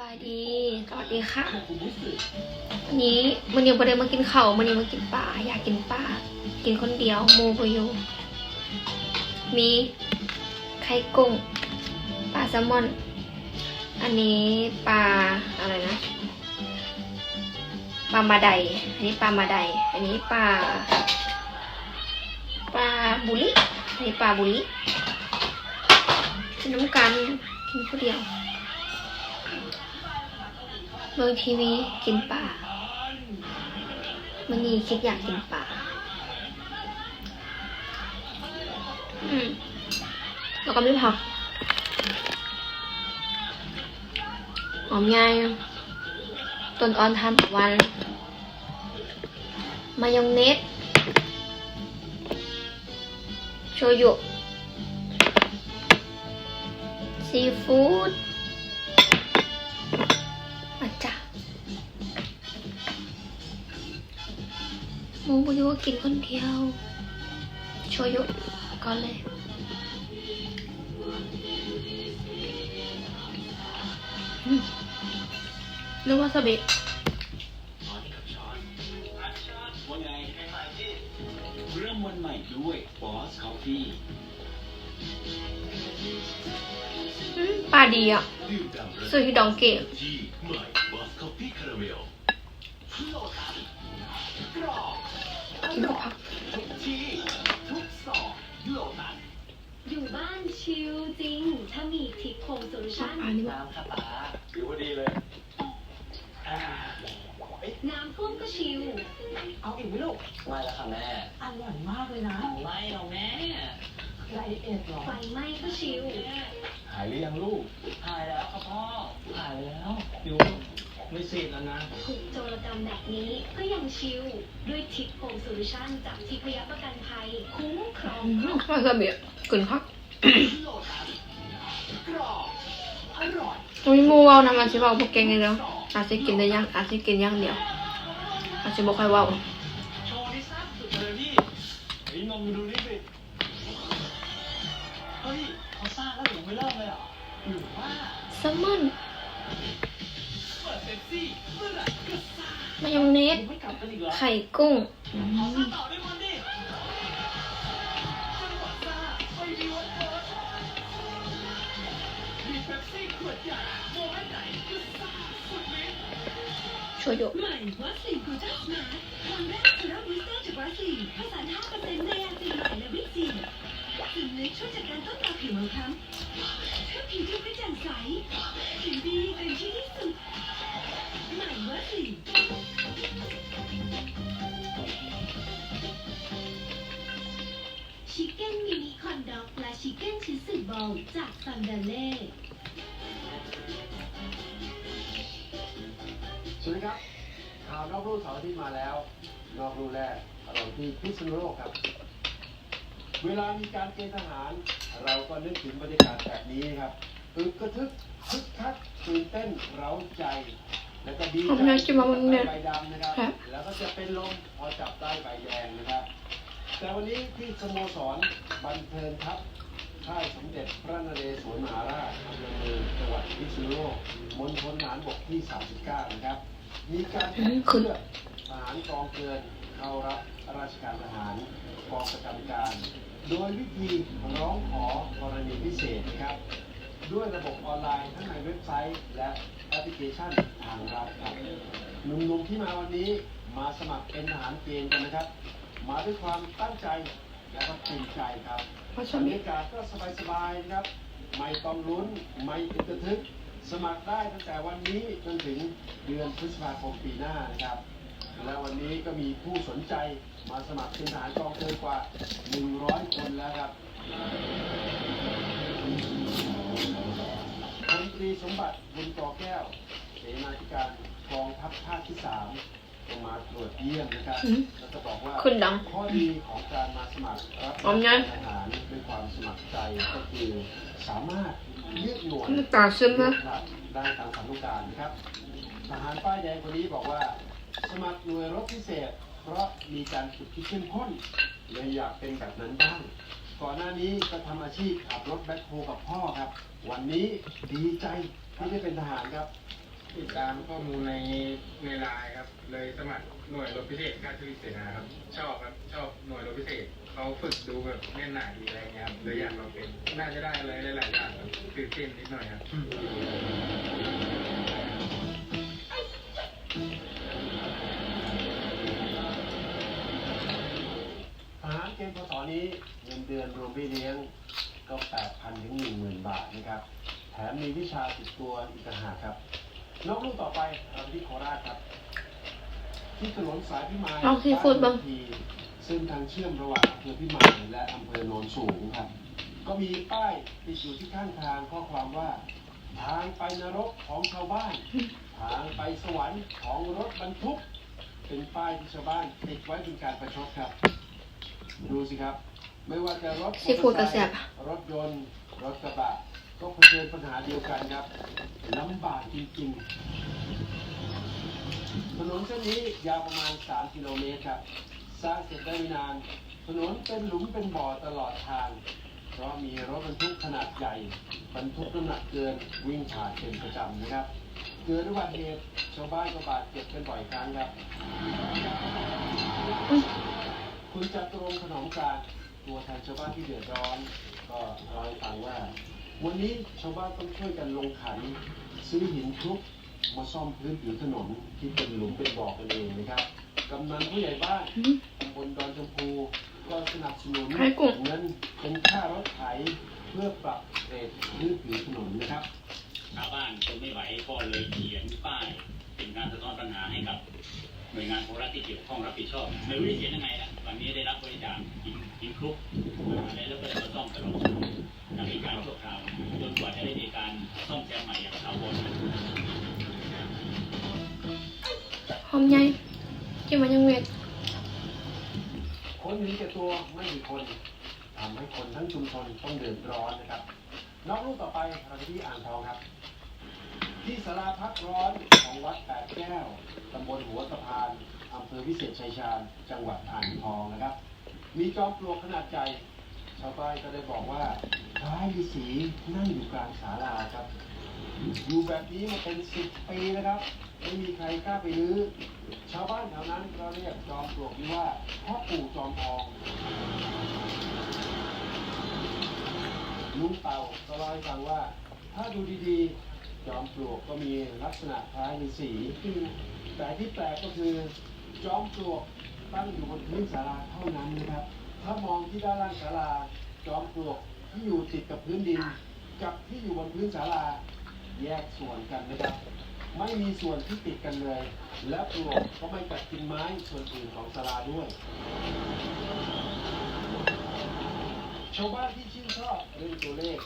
บายดี สวัสดีค่ะ วันนี้มันยังประเด็นมากินเข้ามันยังมากินปลาอยากกินปลากินคนเดียวโมบยูมีไข่กุ้งปลาแซลมอน อันนี้ปลาอะไรนะปลามาไดอันนี้ปลามาไดอันนี้ปลาปลาบุลิอันนี้ปลาบุลิกินน้ำกันกินคนเดียว เมืองทีวีกินป่ามันนี่คิดอยากกินป่าอืมแล้วก็ไม่ผักหอมใหญ่ต้นอ่อนทานตะวัน มายองเนสโชยุซีฟู้ด มูบุยุก็กินคนเดียว โชยุก่อนเลยอืมนึกว่าสบิว่าไงเริ่มวันใหม่ด้วยบอสคอฟฟี่อืมปลาดีอะดื่มด่ำระซื้อที่ดองเกต มีทิปโฮมโซลูชันปลานี่ว่าน้ำคาตาอยู่พอดีเลยอ่าน้ำท่วมก็ชิลเอาอีกไหมลูกไม่แล้วค่ะแม่อร่อยมากเลยนะไม่หรอกแม่ไลเอ็ดหรอไฟไหม้ก็ชิลหายหรือยังลูกหายแล้วครับพ่อหายแล้วอยู่ไม่เสร็จแล้วนะถูกโจรกรรมแบบนี้ก็ยังชิลด้วยทิปโฮมโซลูชันจากทิพยประกันภัยคุ้มครอง อืมครอบครัววาซาบิกินผักโลตัสกรอบ อุ้ยมูเวานะมันสิเวาพวกแกงไงเดียวอาจจะกินได้ยังอาจจะกินย่างเดียวอาจจะบอกใครเวาโชว์ที่แซ่บสุดเลยพี่เฮ้ยนมดูนี่สิเฮ้ยเขาซ่าแล้ว โชยุใหม่วัสลีนกูจัสมาวันแรกสุดาบูสเตอร์จากวัสลีนผสาน5%ในยาสีใหม่และวิตซีสิ่งนี้ช่วยจัดการต้นตาผิวมันคล้ำช่วยผิวดูกระจ่างใสผิวดีเป็นที่ที่สุดใหม่วัสลีน ชิคเก้นมินิคอนด็อกและชิคเก้นชิสึบอลจากซันเดเล่ สวัสดีครับข่าวนอกรูเสาร์อาที่มาแล้ว นอกรูแรกเราที่พิษณุโลกครับ เวลามีการเกณฑ์ทหาร เราก็นึกถึงบรรยากาศแบบนี้ครับอึกกระทึกคึกคักตื่นเต้นเร้าใจ แล้วก็ดีผมใจอยากกินมามันเนี่ยใบดำนะครับครับแล้วก็จะเป็นลมพอจับได้ใบแดงนะครับ แต่วันนี้ที่สโมสรบันเทิงครับค่ายสมเด็จพระนเรศวรมหาราชอำเภอเมืองจังหวัดพิษณุโลกมณฑลทหารบกที่ 39 นะครับ มีการคัดเลือกทหารกองเกินเข้ารับราชการทหารกองประจำการ โดยวิธีร้องขอกรณีพิเศษนะครับ ด้วยระบบออนไลน์ทั้งในเว็บไซต์และแอปพลิเคชันทางรัฐครับหนุ่มๆที่มาวันนี้มาสมัครเป็นทหารเกณฑ์กันนะครับ มาด้วยความตั้งใจและก็ตื่นใจครับวาบซารบิรยากาศก็สบายๆนะครับ ไม่ต้องลุ้น ไม่อึกระทึก สมัครได้ตั้งแต่วันนี้จนถึงเดือนพฤษภาคมปีหน้านะครับ และวันนี้ก็มีผู้สนใจมาสมัครเป็นทหารกองเกินกว่า 100 คนแล้วครับพลตรีสมบัติบุญกอแก้ว เสนาธิการกองทัพภาคที่ 3ก็มาตรวจเยี่ยมนะครับอืมแล้วก็บอกว่าคุณดังข้อดีของการมาสมัครรับพร้อมยังทหารด้วยความสมัครใจก็คือสามารถ เลือกหน่วยน้ำตาซึมนะได้ตามความต้องการนะครับทหารป้ายแดงคนนี้บอกว่า สมัครหน่วยรบพิเศษ เพราะมีการฝึกที่เข้มข้นเลยอยากเป็นแบบนั้นบ้างก่อนหน้านี้ก็ทำอาชีพขับรถแบ็คโฮกับพ่อครับ วันนี้ดีใจที่ได้เป็นทหารครับติดตามข้อมูลในในไลน์ครับ เลยสมัครหน่วยรบพิเศษค่ายทวีเสนาครับ ชอบครับ ชอบหน่วยรบพิเศษ เขาฝึกดูแบบแน่นหนาดีอะไรเงี้ยครับเลยอยากลองเป็นน่าจะได้อะไรหลายๆอย่างครับตื่นเต้นนิดหน่อยครับทหารเกณฑ์พศนี้เงินเดือนรวมพี่เลี้ยงก็ 8,000 ถึง 10,000 บาทนะครับ แถมมีวิชาติดตัวอีกต่างหากครับนอกลูกต่อไปเราที่โคราชครับ ที่ถนนสายพิมายเอาซีฟู้ดบ้าง ที ซึ่งทางเชื่อมระหว่างอำเภอพิมายและอำเภอโนนสูงครับ ก็มีป้ายติดอยู่ที่ข้างทางข้อความว่า ทางไปนรกของชาวบ้าน ทางไปสวรรค์ของรถบรรทุก เป็นป้ายที่ชาวบ้านติดไว้เป็นการประชดครับ ดูสิครับ ไม่ว่าจะรถซีฟู้ดกระแสบรถยนต์ รถกระบะ ก็เผชิญปัญหาเดียวกันครับลำบากจริงๆถนนเส้นนี้ยาวประมาณ 3 กิโลเมตรครับ สร้างเสร็จได้ไม่นาน ถนนเป็นหลุมเป็นบ่อตลอดทาง เพราะมีรถบรรทุกขนาดใหญ่บรรทุกน้ำหนักเกินวิ่งผ่านเป็นประจำนะครับเกิดอุบัติเหตุชาวบ้านก็บาดเจ็บกันบ่อยครั้งครับ คุณจตุรงค์ถนอมการตัวแทนชาวบ้านที่เดือดร้อน ก็เล่าให้ฟังว่า วันนี้ชาวบ้านต้องช่วยกันลงขัน ซื้อหินคลุกมาซ่อมพื้นผิวถนนที่เป็นหลุมเป็นบ่อกันเองนะครับ กำนันผู้ใหญ่บ้านอืมตำบลดอนชมพูก็สนับสนุนไข่กุ้งเงินเป็นค่ารถไถเพื่อปรับเกรดพื้นผิวถนนนะครับ ชาวบ้านทนไม่ไหวก็เลยเขียนป้ายเป็นการสะท้อนปัญหาให้กับหน่วยงานของรัฐที่เกี่ยวข้องรับผิดชอบไม่รู้จะเขียนยังไงนะวันนี้ได้รับบริจาคหินหินคลุกมาแล้วก็จะมาซ่อมตลอดทำให้การชั่วคราวจนกว่าจะได้มีการซ่อมแซมใหม่อย่างถาวรหอมใหญ่ กินมันยังเวทคนเห็นแก่ตัวไม่มีคนทำให้คนทั้งชุมชนต้องเดือดร้อนนะครับนอกลูกต่อไปเราที่อ่างทองครับ ที่ศาลาพักร้อนของวัดแปดแก้วตำบลหัวสะพานอำเภอวิเศษชัยชาญจังหวัดอ่างทองนะครับ มีจอมปลวกขนาดใหญ่ชาวบ้านก็ได้บอกว่าคล้ายฤาษีนั่งอยู่กลางศาลาครับ อยู่แบบนี้มาเป็นสิบปีนะครับ ไม่มีใครกล้าไปรื้อ ชาวบ้านแถวนั้นก็เรียกจอมปลวกนี้ว่าพ่อปู่จอมทองลุงเต่าก็เล่าให้ฟังว่า ถ้าดูดีๆ จอมปลวกก็มีลักษณะคล้ายฤาษีแต่ที่แปลกก็คือจอมปลวกตั้งอยู่บนพื้นศาลาเท่านั้นนะครับ ถ้ามองที่ด้านล่างศาลาจอมปลวกที่อยู่ติดกับพื้นดิน กับที่อยู่บนพื้นศาลา แยกส่วนกันนะครับ ไม่มีส่วนที่ติดกันเลย และปลวกก็ไม่กัดกินไม้ส่วนอื่นของศาลาด้วยชาวบ้านที่ชื่นชอบเรื่องตัวเลข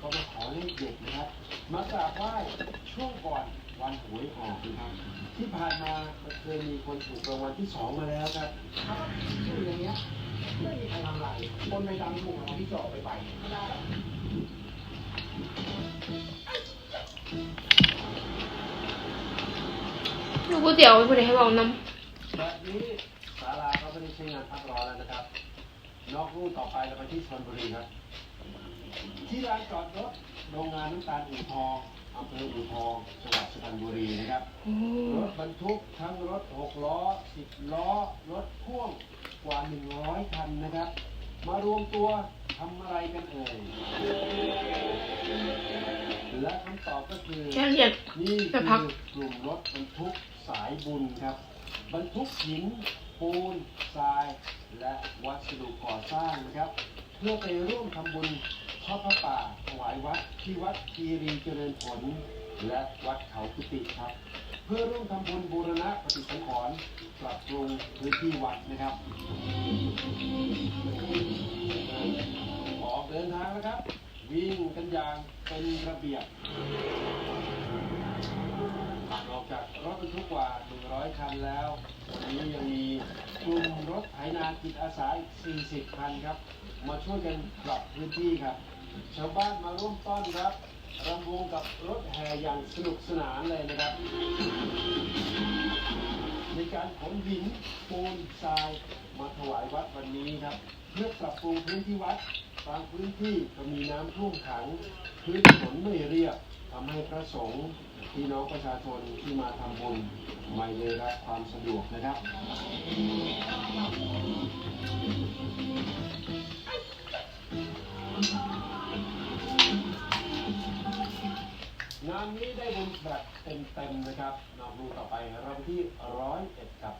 ก็มาขอเลขเด็ดนะครับ มากราบไหว้ช่วงก่อนวันหวยออกนะครับ ที่ผ่านมาก็เคยมีคนถูกรางวัลที่สองมาแล้วครับชื่ออย่างเงี้ยไม่มีใครทำอะไรคนไม่ดังถูกรางวัลที่สองไปไปก็ได้ ดูก๋วยเตี๋ยวไม่ได้ให้บอกน้แบบนี้ศาลาก็ไม่ได้ใช้งานพักร้อนแล้วนะครับ นอกรู่ต่อไปเราไปที่ชลบุรีครับ ที่ลานจอดรถโรงงานน้ำตาลอู่ทองอำเภออู่ทองจังหวัดสุพรรณบุรีนะครับ รถบรรทุกทั้งรถหกล้อสิบล้อ รถพ่วงกว่าหนึ่งร้อยคันนะครับ มารวมตัวทำอะไรกันเอ่ย และคำตอบก็คือ แค่เรียน นี่จะคืพักอกลุ่มรถบรรทุกสายบุญครับ บรรทุกหิน ปูนทราย และวัสดุก่อสร้างนะครับ เพื่อไปร่วมทำบุญทอดพระป่าถวายวัดที่วัดคีรีเจริญผล และวัดเขากุติครับ เพื่อร่วมทำบุญบูรณะปฏิสังขรณ์ปรับปรุงพื้นที่วัดนะครับออกเดินทางนะครับ วิ่งกันอย่างเป็นระเบียบนอกจากรถบรรทุกกว่า 100 คันแล้ววันนี้ยังมีกลุ่มรถไถนาจิตอาสาอีก 40 คันครับ มาช่วยกันปรับพื้นที่ครับ ชาวบ้านมาร่วมต้อนรับรำวงกับรถแห่อย่างสนุกสนานเลยนะครับ ในการขนหินปูนทรายมาถวายวัดวันนี้ครับ เพื่อปรับปรุงพื้นที่วัด บางพื้นที่ก็มีน้ำท่วมขังพื้นถนนไม่เรียบทำให้พระสงฆ์พี่น้องประชาชนที่มาทำบุญไม่ได้รับความสะดวกนะครับงานนี้ได้บุญแบบเต็มๆนะครับนอกดูต่อไปเราไปที่ร้อยเอ็ดครับ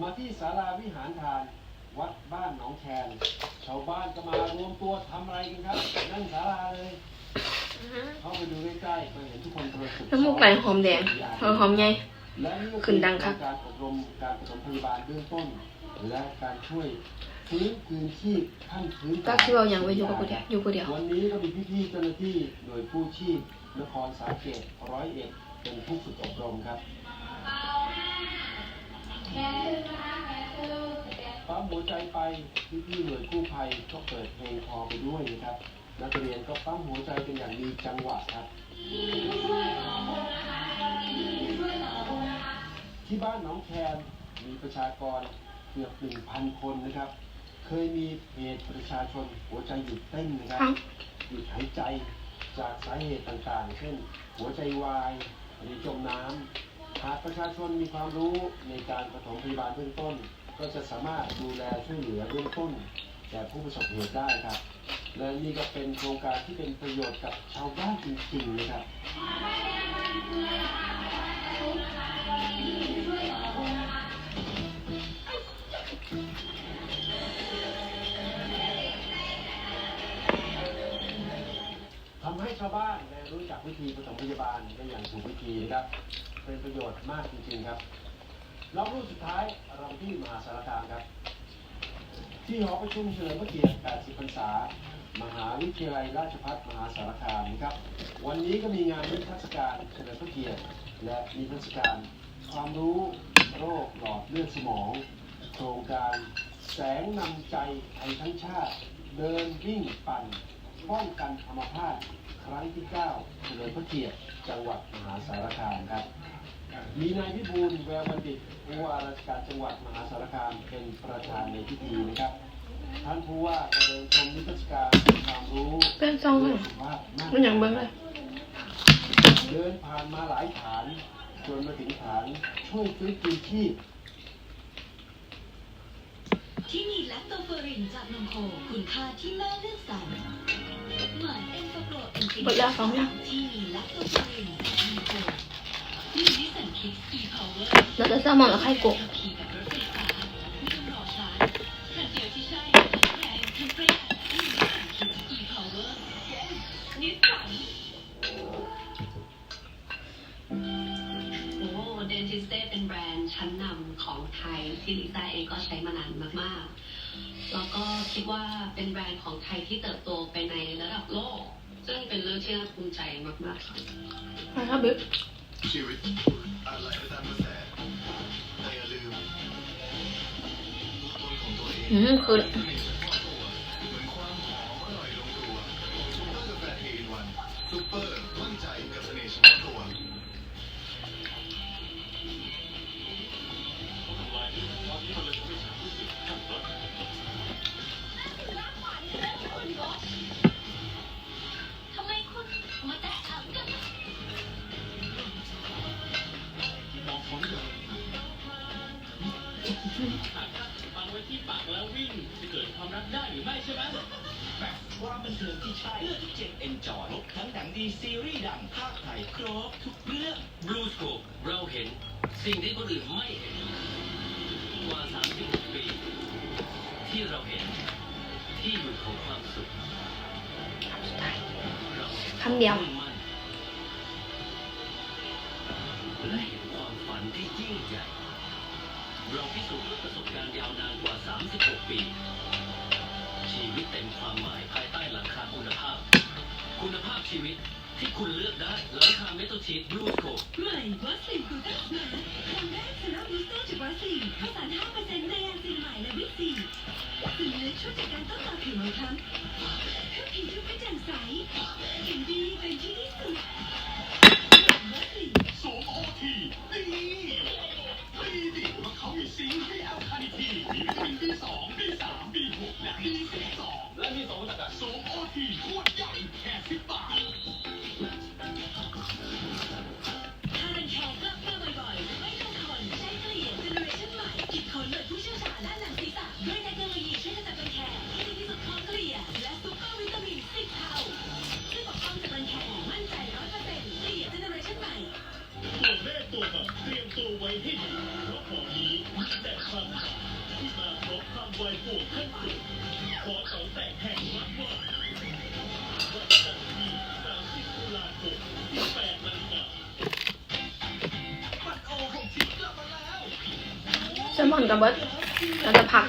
มาที่ศาลาวิหารทาน วัดบ้านหนองแคนชาวบ้านก็มารวมตัวทำอะไรกันครับ นั่งศาลาเลย เข้าไปดูใกล้ๆก็เห็นทุกคนกำลังฝึกน้ำมูกไหลหอมแดงหอมหอมไง และนี่ก็ขึ้คือนดังครับ การอบรมการปฐมพยาบาลเบื้องต้น และการช่วยฟื้นคืนชีพขั้นพื้นฐานก็คือเอาอย่างไว้อยู่กับกูเดียวอยู่กูเดียว วันนี้ก็มีพี่ๆเจ้าหน้าที่หน่วยกู้ชีพนครสาเกตร้อยเอ็ดเป็นผู้ฝึกอบรมครับ ปั๊มหัวใจไปพี่ๆหน่วยกู้ภัยก็เปิดเพลงคลอไปด้วยนะครับ นักเรียนก็ปั๊มหัวใจกันอย่างมีจังหวะครับ ที่บ้านหนองแคนมีประชากรเกือบหนึ่งพันคนนะครับ เคยมีเหตุประชาชนหัวใจหยุดเต้นนะครับเอ้าหยุดหายใจจากสาเหตุต่างๆ เช่น หัวใจวายหรือจมน้ำหากประชาชนมีความรู้ในการปฐมพยาบาลเบื้องต้น ก็จะสามารถดูแลช่วยเหลือเบื้องต้นแก่ผู้ประสบเหตุได้ครับ และนี่ก็เป็นโครงการที่เป็นประโยชน์กับชาวบ้านจริงๆนะครับทำให้ชาวบ้านได้รู้จักวิธีปฐมพยาบาลได้อย่างถูกวิธีนะครับ เป็นประโยชน์มากจริงๆครับ รอบรุ่นสุดท้ายเราที่มหาสารคามครับ ที่หอประชุมเฉลิมพระเกียรติ 80 พรรษา มหาวิทยาลัยราชภัฏมหาสารคามนะครับ วันนี้ก็มีงานนิทรรศการเฉลิมพระเกียรติ และนิทรรศการ ความรู้โรคหลอดเลือดสมอง โครงการแสงนำใจไทยทั้งชาติ เดินวิ่งปั่นป้องกันอัมพาตครั้งที่ 9 เฉลิมพระเกียรติ จังหวัดมหาสารคามครับ มีนายพิบูลแววบัณฑิตผู้ว่าราชการจังหวัดมหาสารคามเป็นประธานในพิธีนะครับ ท่านผู้ว่าก็เดินชมนิทรรศการความรู้เป็นซองเหรอสุขภาพมากมันอย่างเบิ้งเลยเดินผ่านมาหลายฐานจนมาถึงฐานช่วยฟื้นคืนชีพที่มีแลคโตเฟอรินจากนมโคคุณค่าที่แม่เลือกสรรเหมือนเอ็นฟโปรเอ็นฟิหมดแล้วสองอย่างที่มีแลคโตเฟอริน เวอร์เราจะแซลมอนกับไข่โกะขับขี่แบบรถไฟฟ้าไม่ต้องรอชาร์จคันเดียวที่ใช่ทั้งแรงทั้งประหยัดที่นิสสันคิกอีพาวเวอร์นิสสันโอ้เดนทิสเต้เป็นแบรนด์ชั้นนำของไทยที่ลิซ่าเองก็ใช้มานานมากๆ แล้วก็คิดว่าเป็นแบรนด์ของไทยที่เติบโตไปในระดับโลก ซึ่งเป็นเรื่องที่น่าภูมิใจมากๆค่ะมาครับบิ๊ก ชีวิตอะไรก็ตามกระแสแต่อย่าลืมตัวตนของตัวเอง อืมคือสนิท ฟังไว้ที่ปากแล้ววิ่งจะเกิดความรักได้หรือไม่ใช่ไหมความบันเทิงที่ใช่เลือกที่เจ็ดเอนจอยครบทั้งหนังดีซีรีส์ดังภาคไทยครบทุกเรื่องบลูสโคปเราเห็น สิ่งที่คนอื่นไม่เห็นกว่า36ปี ที่เราเห็น ที่อยู่ของความสุขเราเห็นคำเดียวมุ่งมั่นและเห็นความฝันที่ยิ่งใหญ่ เราพิสูจน์ด้วยประสบการณ์ยาวนานกว่า 36 ปี ชีวิตเต็มความหมายภายใต้หลังคาคุณภาพ คุณภาพชีวิตที่คุณเลือกได้หลังคาเมทัลชีตบลูโคใหม่วัสลินกูต้าสมาร์ทครั้งแรกสำหรับบูสเตอร์จากวัสลินข้าสาร5%ในยาซีใหม่และบิ๊กซีสิ่งเล็กช่วยจัดการต้นตอผิวมันคล้ำเพื่อผิวที่กระจ่างใสผิวดีเป็นที่ที่สุด กับเบิร์ตเราจะผัก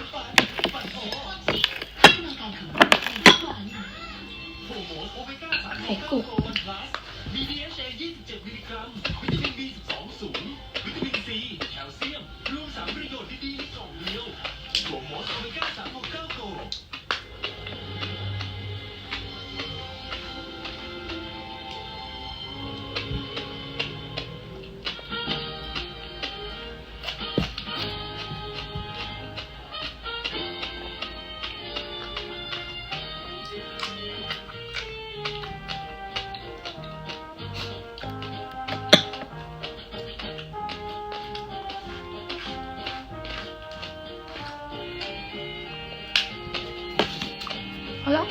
好了。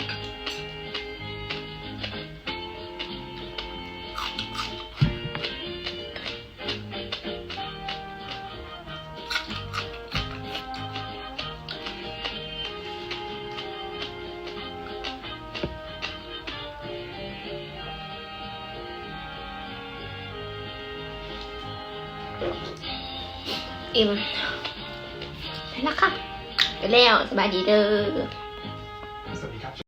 嗯，来啦哈，来了，是吧，弟弟？